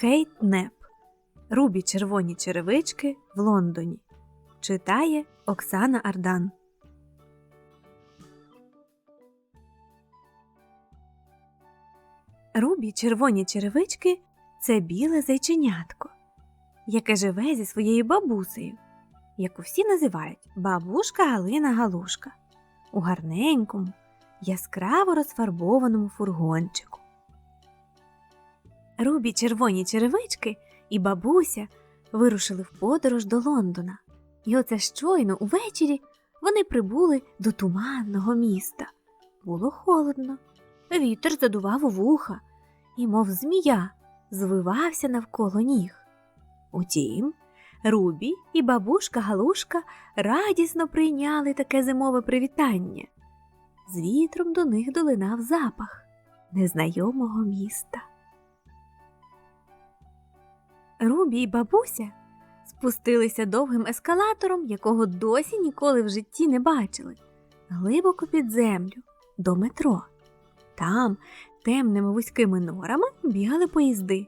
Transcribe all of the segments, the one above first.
Кейт Неп. Рубі червоні черевички в Лондоні. Читає Оксана Ардан. Рубі червоні черевички це біле зайченятко, яке живе зі своєю бабусею, яку всі називають бабушка Галина Галушка у гарненькому, яскраво розфарбованому фургончику. Рубі червоні черевички і бабуся вирушили в подорож до Лондона. І оце щойно увечері вони прибули до туманного міста. Було холодно. Вітер задував у вуха і, мов змія, звивався навколо ніг. Утім, Рубі і бабушка Галушка радісно прийняли таке зимове привітання. З вітром до них долинав запах незнайомого міста. Рубі і бабуся спустилися довгим ескалатором, якого досі ніколи в житті не бачили, глибоко під землю до метро. Там темними вузькими норами бігали поїзди.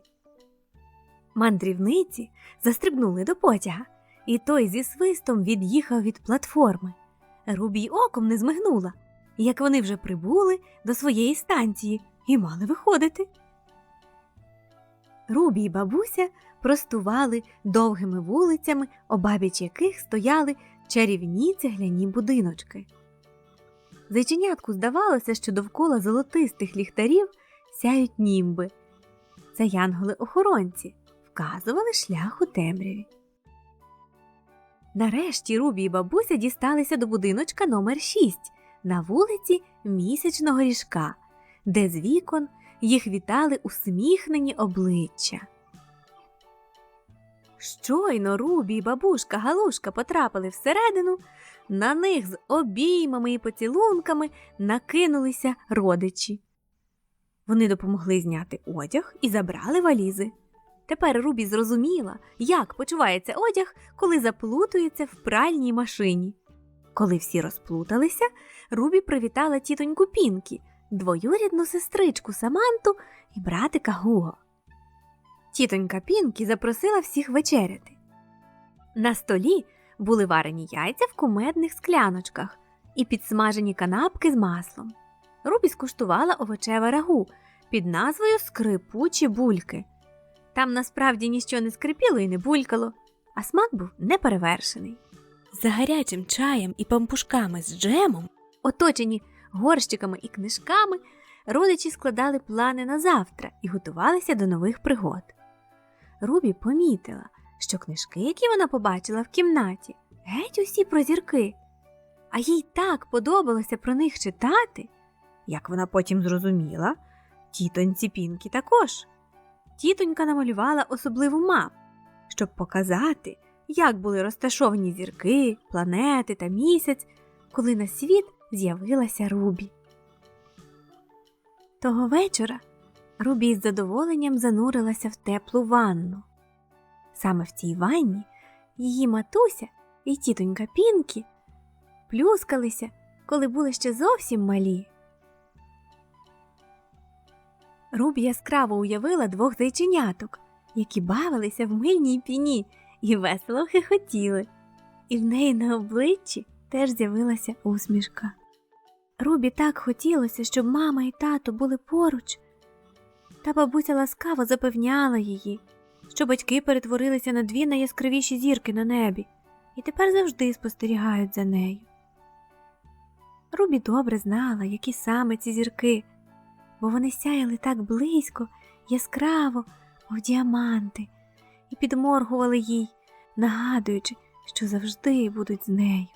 Мандрівниці застрибнули до потяга, і той зі свистом від'їхав від платформи. Рубі й оком не змигнула, як вони вже прибули до своєї станції і мали виходити. Рубі й бабуся простували довгими вулицями, обабіч яких стояли чарівні цегляні будиночки. Зайченятку здавалося, що довкола золотистих ліхтарів сяють німби. Це янголи-охоронці вказували шлях у темряві. Нарешті Рубі і бабуся дісталися до будиночка номер 6 на вулиці Місячного ріжка, де з вікон їх вітали усміхнені обличчя. Щойно Рубі і бабушка Галушка потрапили всередину, на них з обіймами і поцілунками накинулися родичі. Вони допомогли зняти одяг і забрали валізи. Тепер Рубі зрозуміла, як почувається одяг, коли заплутується в пральній машині. Коли всі розплуталися, Рубі привітала тітоньку Пінкі, двоюрідну сестричку Саманту і братика Гуго. Тітонька Пінкі запросила всіх вечеряти. На столі були варені яйця в кумедних скляночках і підсмажені канапки з маслом. Рубі скуштувала овочеве рагу під назвою Скрипучі бульки. Там насправді ніщо не скрипіло і не булькало, а смак був неперевершений. За гарячим чаєм і пампушками з джемом, оточені горщиками і книжками, родичі складали плани на завтра і готувалися до нових пригод. Рубі помітила, що книжки, які вона побачила в кімнаті, геть усі про зірки, а їй так подобалося про них читати, як вона потім зрозуміла, тітоньці Пінкі також. Тітонька намалювала особливу мапу, щоб показати, як були розташовані зірки, планети та місяць, коли на світ з'явилася Рубі. Того вечора Рубі з задоволенням занурилася в теплу ванну. Саме в цій ванні її матуся і тітонька Пінкі плюскалися, коли були ще зовсім малі. Рубі яскраво уявила двох зайченяток, які бавилися в мильній піні і весело хихотіли, і в неї на обличчі теж з'явилася усмішка. Рубі так хотілося, щоб мама і тато були поруч, та бабуся ласкаво запевняла її, що батьки перетворилися на дві найяскравіші зірки на небі і тепер завжди спостерігають за нею. Рубі добре знала, які саме ці зірки, бо вони сяяли так близько, яскраво, мов діаманти, і підморгували їй, нагадуючи, що завжди будуть з нею.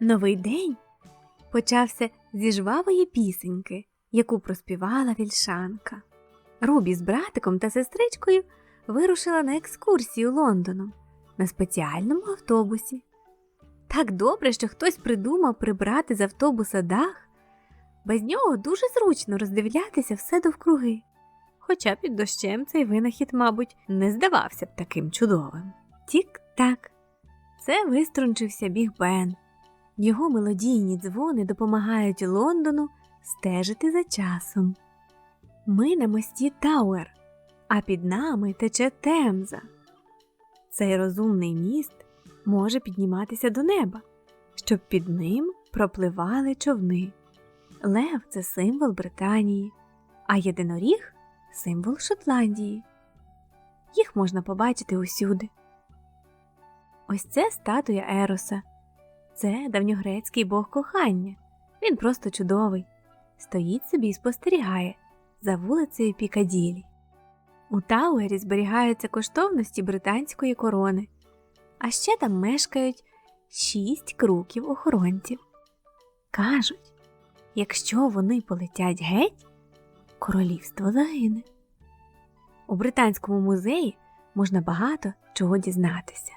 Новий день почався зі жвавої пісеньки, яку проспівала вільшанка. Рубі з братиком та сестричкою вирушила на екскурсію Лондоном на спеціальному автобусі. Так добре, що хтось придумав прибрати з автобуса дах. Без нього дуже зручно роздивлятися все довкруги. Хоча під дощем цей винахід, мабуть, не здавався б таким чудовим. Тік-так. Це виструнчився біг Бен. Його мелодійні дзвони допомагають Лондону стежити за часом. Ми на мості Тауер, а під нами тече темза. Цей розумний міст може підніматися до неба, щоб під ним пропливали човни. Лев це символ Британії, а єдиноріг символ Шотландії. Їх можна побачити усюди. Ось це статуя Ероса. Це давньогрецький бог кохання. Він просто чудовий. Стоїть собі і спостерігає за вулицею Пікаділі. У Тауері зберігаються коштовності британської корони, а ще там мешкають шість круків охоронців. Кажуть, якщо вони полетять геть, королівство загине. У Британському музеї можна багато чого дізнатися.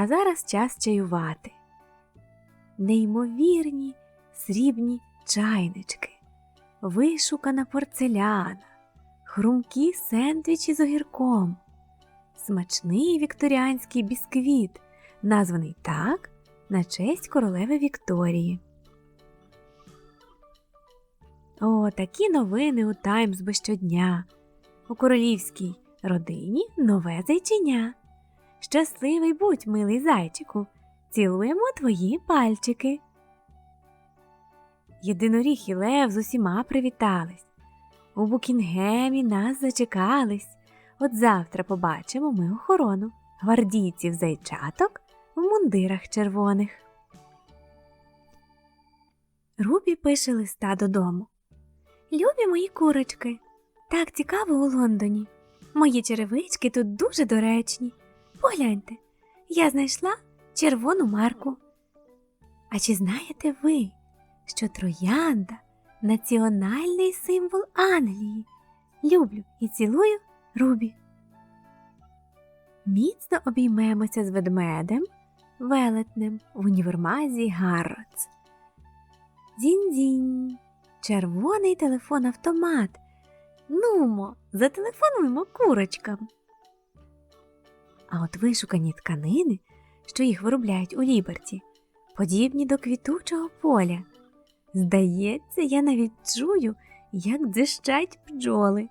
А зараз час чаювати. Неймовірні срібні чайнички, вишукана порцеляна, хрумкі сендвічі з огірком, смачний вікторіанський бісквіт, названий так на честь королеви Вікторії. О, такі новини у Таймс би щодня. У королівській родині нове зайченя. Щасливий будь, милий зайчику, цілуємо твої пальчики. Єдиноріг і Лев з усіма привітались. У Букінгемі нас зачекались. От завтра побачимо ми охорону гвардійців зайчаток в мундирах червоних. Рубі пише листа додому. Любі мої курочки, так цікаво у Лондоні. Мої черевички тут дуже доречні. Погляньте, я знайшла червону марку. А чи знаєте ви, що троянда національний символ Англії? Люблю і цілую Рубі. Міцно обіймемося з ведмедем, велетнем в універмазі Гарроц. Дзінь-дзінь, червоний телефон-автомат. Нумо, зателефонуємо курочкам. А от вишукані тканини, що їх виробляють у Ліберті, подібні до квітучого поля. Здається, я навіть чую, як дзищать бджоли.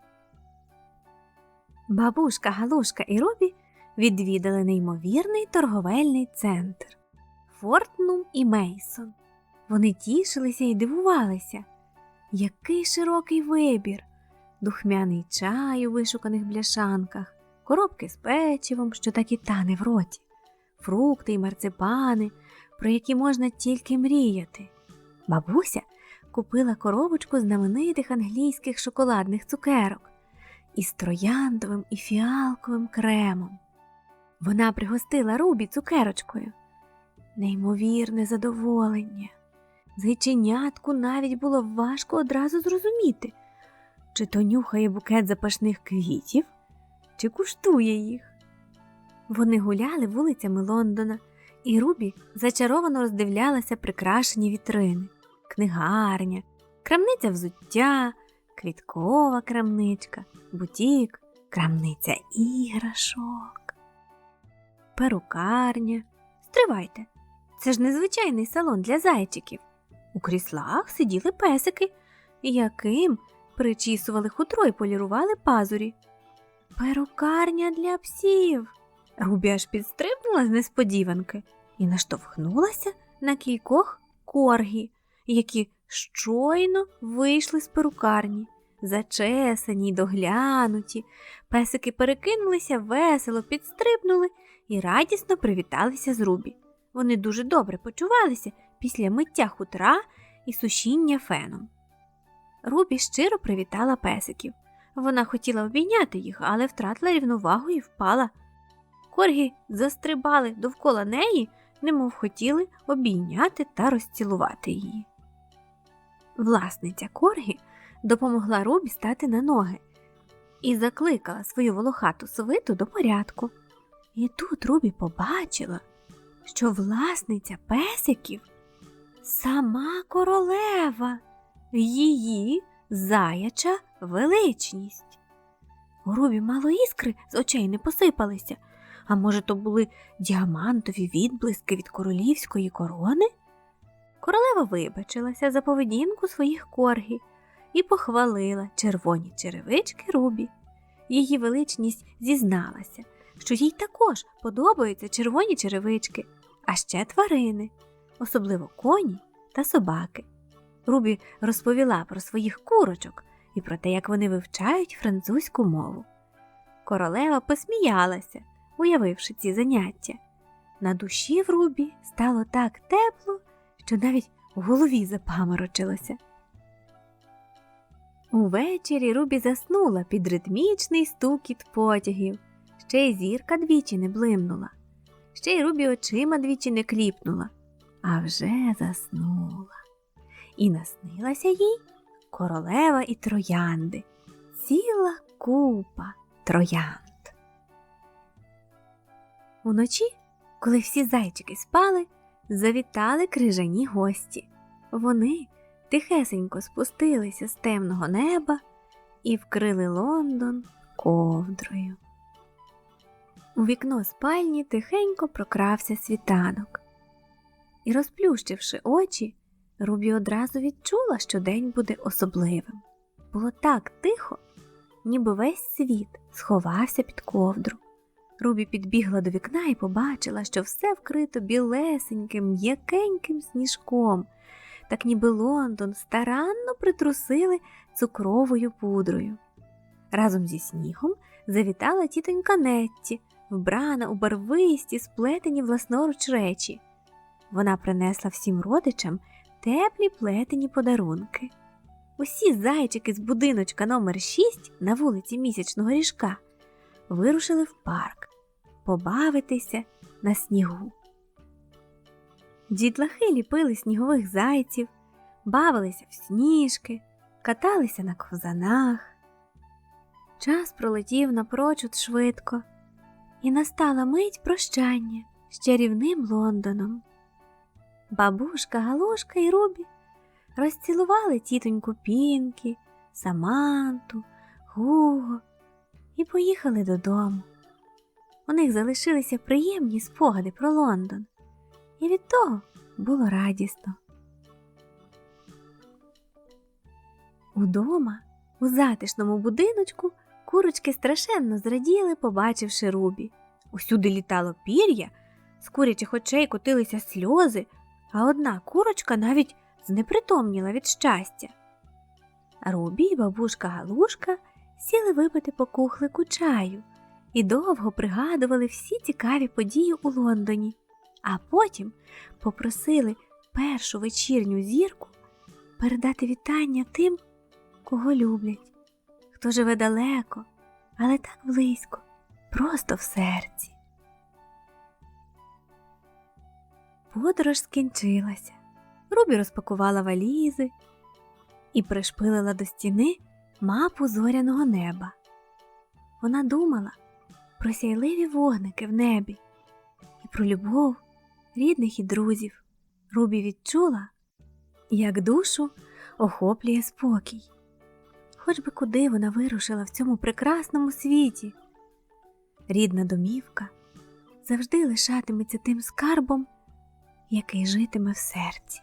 Бабушка, Галушка і Робі відвідали неймовірний торговельний центр Фортнум і Мейсон. Вони тішилися і дивувалися. Який широкий вибір, духмяний чай у вишуканих бляшанках, коробки з печивом, що так і тане в роті, фрукти й марципани, про які можна тільки мріяти. Бабуся купила коробочку знаменитих англійських шоколадних цукерок із трояндовим і фіалковим кремом. Вона пригостила Рубі цукерочкою. Неймовірне задоволення. Зайченятку навіть було важко одразу зрозуміти, чи то нюхає букет запашних квітів, чи куштує їх. Вони гуляли вулицями Лондона, і Рубі зачаровано роздивлялася прикрашені вітрини, книгарня, крамниця взуття, квіткова крамничка, бутік, крамниця іграшок, перукарня. Стривайте, це ж незвичайний салон для зайчиків. У кріслах сиділи песики, яким причісували хутро і полірували пазурі. Перукарня для псів. Рубі аж підстрибнула з несподіванки і наштовхнулася на кількох коргі, які щойно вийшли з перукарні. Зачесані й доглянуті, песики перекинулися весело, підстрибнули і радісно привіталися з Рубі. Вони дуже добре почувалися після миття хутра і сушіння феном. Рубі щиро привітала песиків. Вона хотіла обійняти їх, але втратила рівновагу і впала. Коргі застрибали довкола неї, немов хотіли обійняти та розцілувати її. Власниця Коргі допомогла Рубі стати на ноги і закликала свою волохату свиту до порядку. І тут Рубі побачила, що власниця песиків сама королева, її заяча величність. У Рубі мало іскри з очей не посипалися, а може, то були діамантові відблиски від королівської корони? Королева вибачилася за поведінку своїх коргі і похвалила червоні черевички Рубі. її величність зізналася, що їй також подобаються червоні черевички, а ще тварини, особливо коні та собаки. Рубі розповіла про своїх курочок і про те, як вони вивчають французьку мову. Королева посміялася, уявивши ці заняття. На душі в Рубі стало так тепло, що навіть в голові запаморочилося. Увечері Рубі заснула під ритмічний стукіт потягів, ще й зірка двічі не блимнула, ще й Рубі очима двічі не кліпнула, а вже заснула. І наснилася їй королева і троянди, ціла купа троянд. Уночі, коли всі зайчики спали, завітали крижані гості. Вони тихесенько спустилися з темного неба і вкрили Лондон ковдрою. У вікно спальні тихенько прокрався світанок. І, розплющивши очі, Рубі одразу відчула, що день буде особливим. Було так тихо, ніби весь світ сховався під ковдру. Рубі підбігла до вікна і побачила, що все вкрито білесеньким, м'якеньким сніжком, так ніби Лондон старанно притрусили цукровою пудрою. Разом зі снігом завітала тітонька Нетті, вбрана у барвисті, сплетені власноруч речі. Вона принесла всім родичам теплі плетені подарунки. Усі зайчики з будиночка номер 6 на вулиці місячного ріжка вирушили в парк побавитися на снігу. Дітлахи ліпили снігових зайців, бавилися в сніжки, каталися на ковзанах. Час пролетів напрочуд швидко, і настала мить прощання з чарівним Лондоном. Бабушка, Галушка і Рубі розцілували тітоньку Пінкі, Саманту, Гуго і поїхали додому. У них залишилися приємні спогади про Лондон, і від того було радісно. Удома, у затишному будиночку, курочки страшенно зраділи, побачивши Рубі. Усюди літало пір'я, з курячих очей котилися сльози, а одна курочка навіть знепритомніла від щастя. Рубі і бабушка Галушка сіли випити по кухлику чаю і довго пригадували всі цікаві події у Лондоні, а потім попросили першу вечірню зірку передати вітання тим, кого люблять, хто живе далеко, але так близько, просто в серці. Подорож скінчилася. Рубі розпакувала валізи і пришпилила до стіни мапу зоряного неба. Вона думала про сяйливі вогники в небі і про любов рідних і друзів. Рубі відчула, як душу охоплює спокій. Хоч би куди вона вирушила в цьому прекрасному світі. Рідна домівка завжди лишатиметься тим скарбом, який житиме в серці.